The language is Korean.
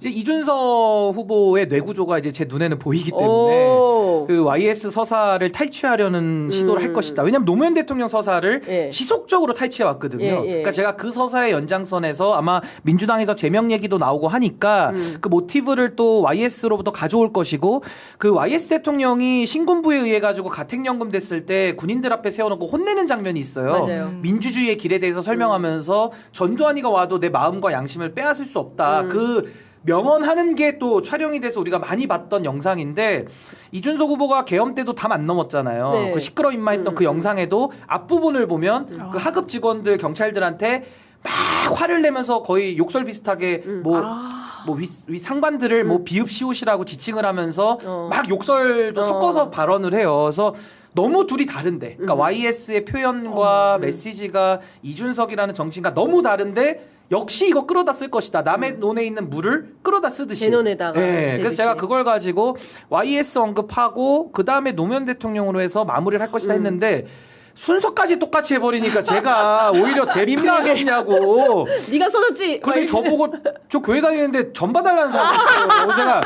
이제 이준석 후보의 뇌구조가 이제 제 눈에는 보이기 때문에 오. 그 YS 서사를 탈취하려는 시도를 할 음. 것이다. 왜냐하면 노무현 대통령 서사를 예. 지속적으로 탈취해 왔거든요. 예, 예. 그러니까 제가 그 서사의 연장선에서 아마 민주당에서 제명 얘기도 나오고 하니까 음. 그 모티브를 또 YS로부터 가져올 것이고 그 YS 대통령이 신군부에 의해 가지고 가택연금 됐을 때 군인들 앞에 세워놓고 혼내는 장면이 있어요. 맞아요. 민주주의의 길에 대해서 설명하면서 전두환이가 와도 내 마음과 양심을 빼앗을 수 없다. 음. 그 명언하는 게 또 촬영이 돼서 우리가 많이 봤던 영상인데 이준석 후보가 계엄 때도 담 안 넘었잖아요. 네. 그 시끄러 임마 했던 음, 그 음. 영상에도 앞부분을 보면 그 하급 직원들 경찰들한테 막 화를 내면서 거의 욕설 비슷하게 음. 뭐 아. 뭐 위, 위 상관들을 뭐 비읍시옷이라고 지칭을 하면서 어. 막 욕설도 어. 섞어서 발언을 해요. 그래서 너무 둘이 다른데, 그러니까 음. YS의 표현과 음. 메시지가 이준석이라는 정치인과 너무 다른데 역시 이거 끌어다 쓸 것이다. 남의 논에 있는 물을 끌어다 쓰듯이. 제 논에다가 네, 쓰듯이. 그래서 제가 그걸 가지고 YS 언급하고 그 다음에 노무현 대통령으로 해서 마무리를 할 것이다 음. 했는데. 순서까지 똑같이 해버리니까 제가 오히려 대립하겠냐고. 네가 써줬지. 근데 저보고 저 교회 다니는데 전 봐달라는 사람이 있어요. 제가